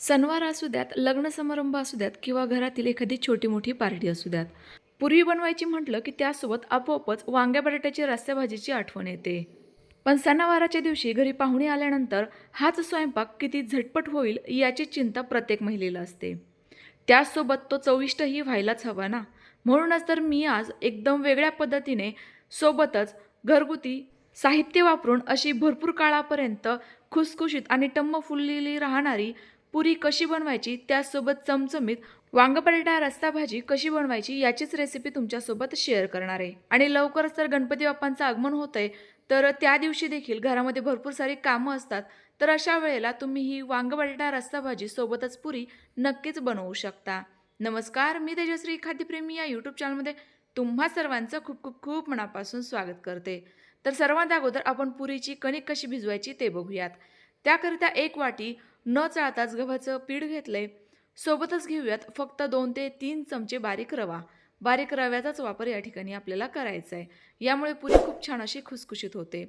सणवार असू द्यात लग्न समारंभ असू द्यात किंवा घरातील एखादी छोटी मोठी पार्टी असू द्यात. पूर्वी बनवायची म्हटलं की त्यासोबत आपोआपच वांग्या बटाट्याची रस्त्या भाजीची आठवण येते. पण सणावाराच्या दिवशी घरी पाहुणे आल्यानंतर हाच स्वयंपाक किती झटपट होईल याची चिंता प्रत्येक महिलेला असते. त्यासोबत तो चविष्टही व्हायलाच हवा ना? म्हणूनच तर मी आज एकदम वेगळ्या पद्धतीने सोबतच घरगुती साहित्य वापरून अशी भरपूर काळापर्यंत खुसखुशीत आणि टम्म फुललेली राहणारी पुरी कशी बनवायची त्यासोबत चमचमीत वांगपलटा रस्ता भाजी कशी बनवायची याचीच रेसिपी तुमच्यासोबत शेअर करणार आहे. आणि लवकरच तर गणपती बाप्पांचं आगमन होतं आहे तर त्या दिवशी देखील घरामध्ये भरपूर सारी कामं असतात तर अशा वेळेला तुम्ही ही वांग रस्ता भाजी सोबतच पुरी नक्कीच बनवू शकता. नमस्कार मी तेजश्री खाद्यप्रेमी या यूट्यूब चॅनलमध्ये तुम्हा सर्वांचं खूप खूप खूप मनापासून स्वागत करते. तर सर्वात अगोदर आपण पुरीची कणिक कशी भिजवायची ते बघूयात. त्याकरिता एक वाटी न चाळताच गव्हाचं पीठ घेतलंय. सोबतच घेऊयात फक्त दोन ते तीन चमचे बारीक रवा. बारीक रव्याचाच वापर या ठिकाणी आपल्याला करायचा आहे यामुळे पुरी खूप छान अशी खुसखुशीत होते.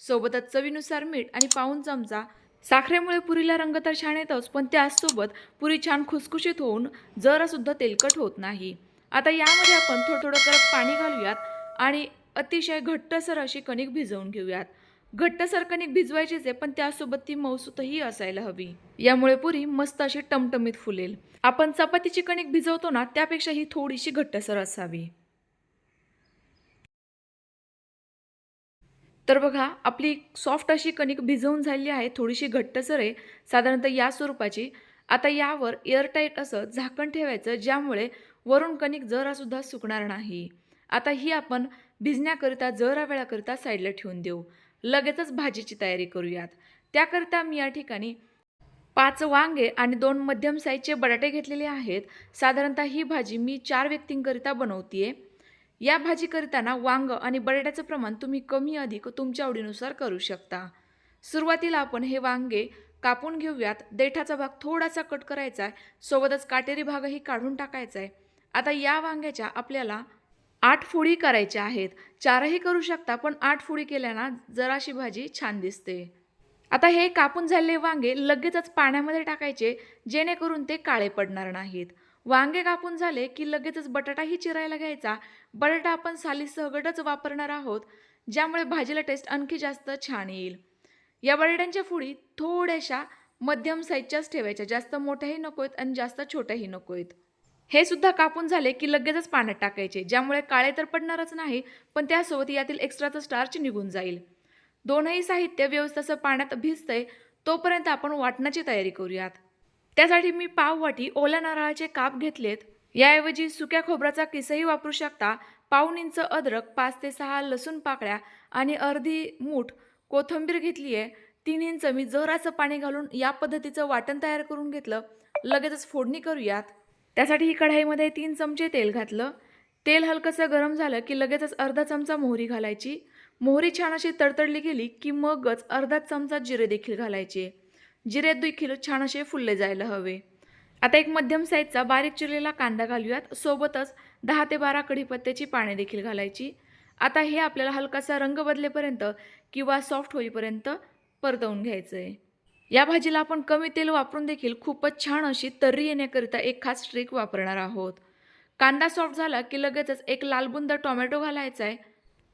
सोबतच चवीनुसार मीठ आणि पाऊन चमचा. साखरेमुळे पुरीला रंग तर छान येतोच पण त्याचसोबत पुरी छान खुसखुशीत होऊन जरासुद्धा तेलकट होत नाही. आता यामध्ये आपण थोडं थोडं करत पाणी घालूयात आणि अतिशय घट्टसर अशी कणिक भिजवून घेऊयात. घट्टसर कणिक भिजवायचीच आहे पण त्यासोबत ती मौसूतही असायला हवी. यामुळे पुरी मस्त अशी टमटमीत फुलेल. आपण चपातीची कणिक भिजवतो ना त्यापेक्षा ही थोडीशी घट्टसर असावी. तर बघा आपली सॉफ्ट अशी कणिक भिजवून झालेली आहे थोडीशी घट्टसर आहे साधारणतः या स्वरूपाची. आता यावर एअरटाईट असं झाकण ठेवायचं ज्यामुळे वरून कणिक जरासुद्धा सुकणार नाही. आता ही आपण भिजण्याकरिता जरा वेळाकरिता साईडला ठेवून देऊ. लगेचच भाजीची तयारी करूयात. त्याकरिता मी या ठिकाणी पाच वांगे आणि दोन मध्यम साईजचे बटाटे घेतलेले आहेत. साधारणतः ही भाजी मी चार व्यक्तींकरिता बनवते या भाजी करताना वांग आणि बटाट्याचं प्रमाण तुम्ही कमी अधिक तुमच्या आवडीनुसार करू शकता. सुरुवातीला आपण हे वांगे कापून घेऊयात. देठाचा भाग थोडासा कट करायचा आहे सोबतच काटेरी भागही काढून टाकायचा आहे आता या वांग्याच्या आपल्याला आठ फोडी करायच्या आहेत. चारही करू शकता पण आठ फोडी केल्याना जराशी भाजी छान दिसते. आता हे कापून झालेले वांगे लगेचच पाण्यामध्ये टाकायचे जेणेकरून ते काळे पडणार नाहीत. वांगे कापून झाले की लगेचच बटाटाही चिरायला घ्यायचा. बटाटा आपण सालीसहगटच वापरणार आहोत ज्यामुळे भाजीला टेस्ट आणखी जास्त छान येईल. या बटाट्यांच्या फुडी थोड्याशा मध्यम साईजच्याच ठेवायच्या जास्त मोठ्याही नको आहेत आणि जास्त छोट्याही नको आहेत हे सुद्धा कापून झाले की लगेचच पाण्यात टाकायचे ज्यामुळे काळे तर पडणारच नाही पण त्यासोबत यातील एक्स्ट्राचं स्टार्च निघून जाईल. दोनही साहित्य व्यवस्थेचं पाण्यात भिजतंय तोपर्यंत आपण वाटणाची तयारी करूयात. त्यासाठी मी पाव वाटी ओल्या नारळाचे काप घेतलेत. याऐवजी सुक्या खोबऱ्याचा किसही वापरू शकता पाऊन इंच अद्रक पाच ते सहा लसूण पाकळ्या आणि अर्धी मूठ कोथिंबीर घेतली आहे तीन इंच मी जहराचं पाणी घालून या पद्धतीचं वाटण तयार करून घेतलं. लगेचच फोडणी करूयात. त्यासाठी ही कढाईमध्ये तीन चमचे तेल घातलं. तेल हलकंसं गरम झालं की लगेचच अर्धा चमचा मोहरी घालायची. मोहरी छान अशी तडतडली गेली की मगच अर्धा चमचा जिरे देखील घालायचे. जिरे देखील छान असे फुलले जायला हवे. आता एक मध्यम साईजचा बारीक चिरलेला कांदा घालूयात. सोबतच दहा ते बारा कढीपत्त्याची पाने देखील घालायची. आता हे आपल्याला हलकासा रंग बदलेपर्यंत किंवा सॉफ्ट होईपर्यंत परतवून घ्यायचं आहे या भाजीला आपण कमी तेल वापरून देखील खूपच छान अशी तर्री येण्याकरिता एक खास ट्रिक वापरणार आहोत. कांदा सॉफ्ट झाला की लगेचच एक लालबुंद टोमॅटो घालायचा आहे.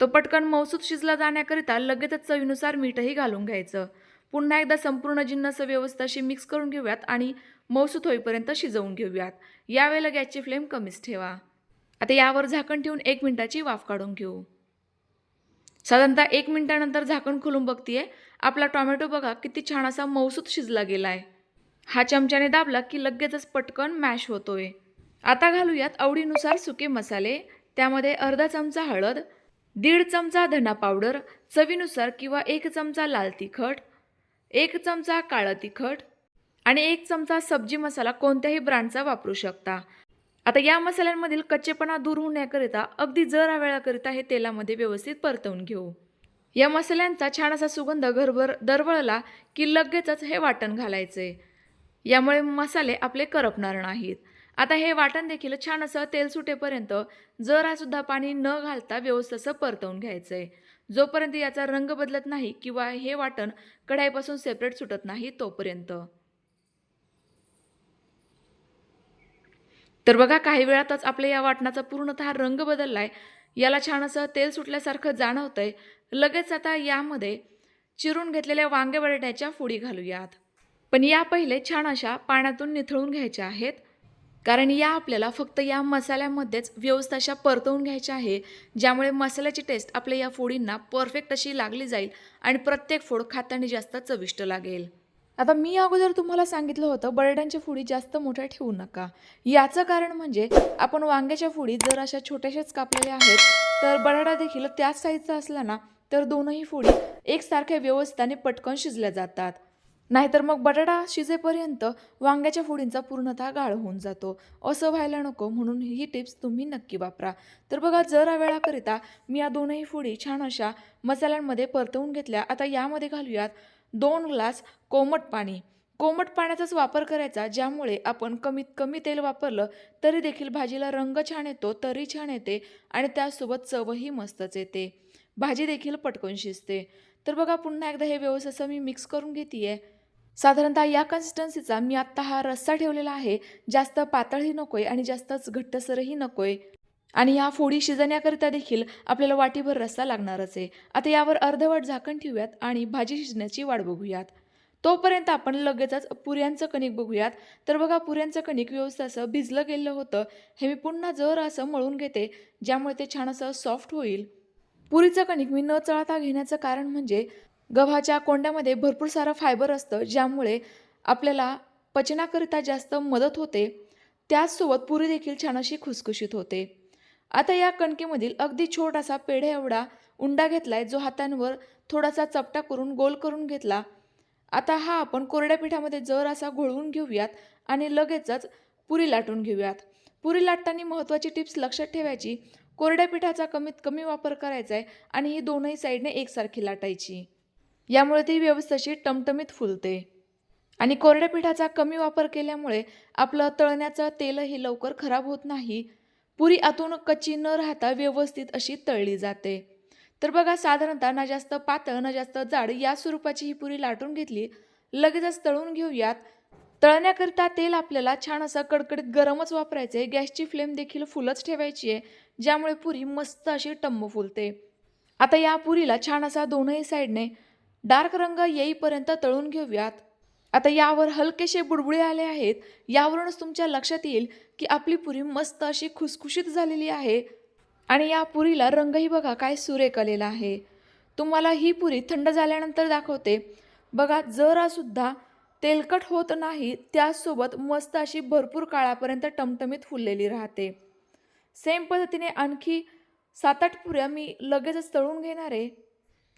तो पटकन मौसूद शिजला जाण्याकरिता लगेचच चवीनुसार मीठही घालून घ्यायचं. पुन्हा एकदा संपूर्ण जिन्नस व्यवस्था अशी मिक्स करून घेऊयात आणि मौसूद होईपर्यंत शिजवून घेऊयात. यावेळेला गॅसची फ्लेम कमीच ठेवा. आता यावर झाकण ठेवून एक मिनिटाची वाफ काढून घेऊ. साधारणतः एक मिनिटानंतर झाकण खोलून बघतीये. आपला टोमॅटो बघा किती छान असा मौसूद शिजला गेला आहे हा चमच्याने दाबला की लगेचच पटकन मॅश होतोय. आता घालूयात आवडीनुसार सुके मसाले त्यामध्ये अर्धा चमचा हळद दीड चमचा धना पावडर चवीनुसार किंवा एक चमचा लाल तिखट एक चमचा काळं तिखट आणि एक चमचा सब्जी मसाला कोणत्याही ब्रँडचा वापरू शकता. आता या मसाल्यांमधील कच्चेपणा दूर होण्याकरिता अगदी जरा वेळाकरिता हे तेलामध्ये व्यवस्थित परतवून घेऊ. या मसाल्यांचा छान असा सुगंध घरभर दरवळला की लगेचच हे वाटण घालायचे. यामुळे मसाले आपले करपणार नाहीत. आता हे वाटण देखील छान असं तेल सुटेपर्यंत जरासुद्धा पाणी न घालता व्यवस्थित असं परतवून आहे जोपर्यंत याचा रंग बदलत नाही किंवा हे वाटण कढाईपासून सेपरेट सुटत नाही तोपर्यंत. तर बघा काही वेळातच आपल्या या वाटणाचा पूर्णतः रंग बदललाय. याला छान असं तेल सुटल्यासारखं जाणवतंय. लगेच आता यामध्ये चिरून घेतलेल्या वांगे बटाट्याच्या फोडी घालूयात. पण या पहिले छान अशा पाण्यातून निथळून घ्यायच्या आहेत. कारण या आपल्याला फक्त या मसाल्यामध्येच व्यवस्थित अशा परतवून घ्यायच्या आहे ज्यामुळे मसाल्याची टेस्ट आपल्या या फोडींना परफेक्ट अशी लागली जाईल आणि प्रत्येक फोड खाताना जास्त चविष्ट लागेल. आता मी अगोदर तुम्हाला सांगितलं होतं बटाट्यांच्या फुडी जास्त मोठ्या ठेवू नका. याचं कारण म्हणजे आपण वांग्याच्या फुडी जर अशा छोट्याशाच कापलेल्या आहेत तर बरडा देखील त्याच साईजचा असला ना तर दोनही फुडी एकसारख्या व्यवस्थिताने पटकन शिजल्या जातात. नाहीतर मग बटाटा शिजेपर्यंत वांग्याच्या फोडींचा पूर्णतः गाळ होऊन जातो. असं व्हायला नको म्हणून ही टिप्स तुम्ही नक्की वापरा. तर बघा जरा वेळाकरिता मी या दोनही फोडी छान अशा मसाल्यांमध्ये परतवून घेतल्या. आता यामध्ये घालूयात दोन ग्लास कोमट पाणी. कोमट पाण्याचाच वापर करायचा ज्यामुळे आपण कमीत कमी तेल वापरलं तरी देखील भाजीला रंग छान येतो तरी छान येते आणि त्यासोबत चवही मस्तच येते. भाजी देखील पटकन शिजते. तर बघा पुन्हा एकदा हे व्यवस्थित असं मी मिक्स करून घेते आहे साधारणतः या कन्सिस्टन्सीचा मी आत्ता हा रस्सा ठेवलेला आहे. जास्त पातळही नकोय आणि जास्तच घट्टसरही नकोय. आणि ह्या फोडी शिजण्याकरिता देखील आपल्याला वाटीभर रस्सा लागणारच आहे. आता यावर अर्धवट झाकण ठेवूयात आणि भाजी शिजण्याची वाट बघूयात. तोपर्यंत आपण लगेचच पुऱ्यांचं कणिक बघूयात. तर बघा पुऱ्यांचं कणिक व्यवस्थित असं भिजलं गेलं होतं. हे मी पुन्हा जर असं मळून घेते ज्यामुळे ते छान असं सॉफ्ट होईल. पुरीचं कणिक मी न चळता घेण्याचं कारण म्हणजे गव्हाच्या कोंड्यामध्ये भरपूर सारं फायबर असतं ज्यामुळे आपल्याला पचनाकरिता जास्त मदत होते. त्याचसोबत पुरी देखील छान अशी खुसखुशीत होते. आता या कणकेमधील अगदी छोटासा पेढे एवढा उंडा घेतलाय जो हातांवर थोडासा चपटा करून गोल करून घेतला. आता हा आपण कोरड्या पिठामध्ये जर असा घोळवून घेऊयात आणि लगेचच पुरी लाटून घेऊयात. पुरी लाटताना महत्त्वाची टिप्स लक्षात ठेवायची. कोरड्या पिठाचा कमीत कमी वापर करायचा आहे आणि ही दोनही साईडने एकसारखी लाटायची. यामुळे ती व्यवस्थेशी टमटमीत फुलते. आणि कोरड्या पिठाचा कमी वापर केल्यामुळे आपलं तळण्याचं तेलही लवकर खराब होत नाही. पुरी आतून कच्ची न राहता व्यवस्थित अशी तळली जाते. तर बघा साधारणतः ना जास्त पातळ ना जास्त जाड या स्वरूपाची ही पुरी लाटून घेतली. लगेचच तळून घेऊयात. तळण्याकरिता तेल आपल्याला छान असं कडकडीत गरमच वापरायचं आहे गॅसची फ्लेम देखील फुलच ठेवायची आहे ज्यामुळे पुरी मस्त अशी टम्म फुलते. आता या पुरीला छान असा दोनही साईडने डार्क रंग येईपर्यंत तळून घेऊयात. आता यावर हलकेसे बुडबुडे आले आहेत. यावरूनच तुमच्या लक्षात येईल की आपली पुरी मस्त अशी खुसखुशीत झालेली आहे. आणि या पुरीला रंगही बघा काय सुरेख आलेला आहे. तुम्हाला ही पुरी थंड झाल्यानंतर दाखवते. बघा जरासुद्धा तेलकट होत नाही त्याचसोबत मस्त अशी भरपूर काळापर्यंत टमटमीत फुललेली राहते. सेम पद्धतीने आणखी सात आठ पुऱ्या मी लगेचच तळून घेणार आहे.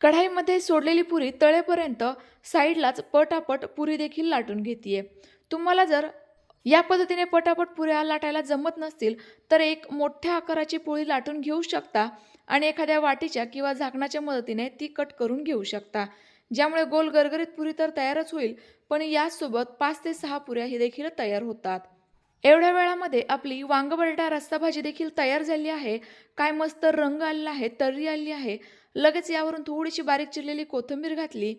कढाईमध्ये सोडलेली पुरी तळेपर्यंत साईडलाच पटापट पुरी देखील लाटून घेते तुम्हाला जर या पद्धतीने पटापट पुऱ्या लाटायला जमत नसतील तर एक मोठ्या आकाराची पोळी लाटून घेऊ शकता आणि एखाद्या वाटीच्या किंवा झाकणाच्या मदतीने ती कट करून घेऊ शकता. ज्यामुळे गोल गरगरीत पुरी तर तयारच होईल पण यासोबत पाच ते सहा पुऱ्या हे देखील तयार होतात. एवढ्या वेळामध्ये आपली वांग बटाटा रस्सा भाजी देखील तयार झाली आहे. काय मस्त रंग आलेला आहे तर्री आली आहे. लगेच यावरून थोडीशी बारीक चिरलेली कोथिंबीर घातली.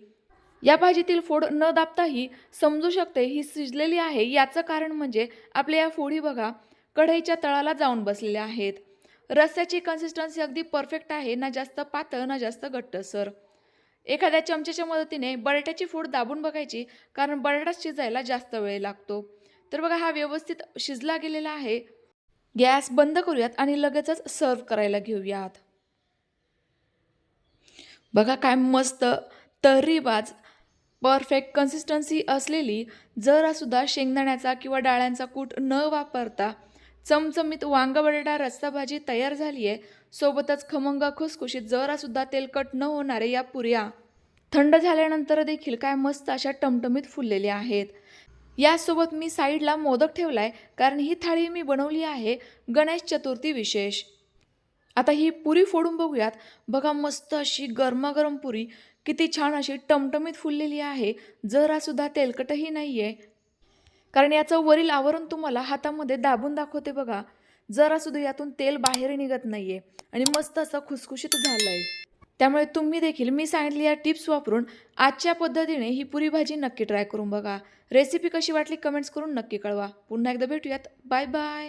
या भाजीतील फोड न दाबताही समजू शकते ही शिजलेली आहे. याचं कारण म्हणजे आपल्या या फोडी बघा कढईच्या तळाला जाऊन बसलेल्या आहेत. रस्स्याची कन्सिस्टन्सी अगदी परफेक्ट आहे ना जास्त पातळ ना जास्त घट्टसर. एखाद्या चमच्याच्या मदतीने बटाट्याची फोड दाबून बघायची कारण बटाटा शिजायला जास्त वेळ लागतो. तर बघा हा व्यवस्थित शिजला गेलेला आहे. गॅस बंद करूयात आणि लगेचच सर्व करायला घेऊयात. बघा काय मस्त तर्रीबाज परफेक्ट कन्सिस्टन्सी असलेली जरासुद्धा शेंगदाण्याचा किंवा डाळ्यांचा कूट न वापरता चमचमीत वांग बटाटा रस्सा भाजी तयार झाली आहे. सोबतच खमंग खुसखुशीत जरासुद्धा तेलकट न होणारे या पुऱ्या. थंड झाल्यानंतर देखील काय मस्त अशा टमटमीत फुललेल्या आहेत. यासोबत मी साईडला मोदक ठेवला आहे कारण ही थाळी मी बनवली आहे गणेश चतुर्थी विशेष. आता ही पुरी फोडून बघूयात. बघा मस्त अशी गरमागरम पुरी. किती छान अशी टमटमीत फुललेली आहे. जरासुद्धा तेलकटही नाही आहे कारण याचं वरील आवरण तुम्हाला हातामध्ये दाबून दाखवते बघा. जरासुद्धा यातून तेल बाहेर निघत नाही आहे आणि मस्त असं खुसखुशीत झालं आहे त्यामुळे तुम्ही देखील मी सांगितली या टिप्स वापरून आजच्या पद्धतीने ही पुरी भाजी नक्की ट्राय करून बघा. रेसिपी कशी वाटली कमेंट्स करून नक्की कळवा. पुन्हा एकदा भेटूयात. Bye bye.